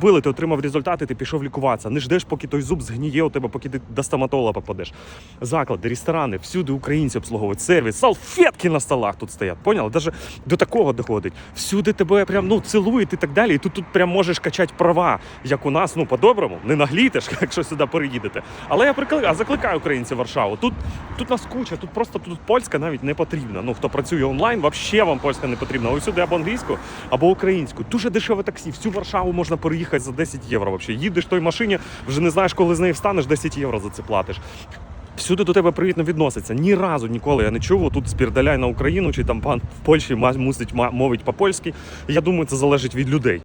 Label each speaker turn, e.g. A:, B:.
A: ти отримав результати, ти пішов лікуватися. Не ждеш, поки той зуб згніє у тебе, поки ти до стоматолога попадеш. Заклади, ресторани, всюди українці обслуговують сервіс, салфетки на столах тут стоять. Поняла? Даже до такого доходить. Всюди тебе прям ну цілують і так далі. І тут тут прям можеш качати права, як у нас, ну по-доброму, не наглітиш, якщо сюди переїдете. Але я прикликаю, закликаю українців Варшаву. Тут тут нас куча, тут просто тут польська навіть не потрібна. Ну хто працює онлайн, взагалі вам польська не потрібна. Ось сюди або англійську, або українську. Дуже дешеве таксі. Всю Варшаву можна переїхати за 10 євро. Взагалі. Їдеш в той машині, вже не знаєш, коли з неї встанеш, 10 євро за це платиш. Всюди до тебе привітно відноситься. Ні разу ніколи я не чув. Тут спірдаляй на Україну, чи там пан в Польщі мусить мовить по-польськи. Я думаю, це залежить від людей.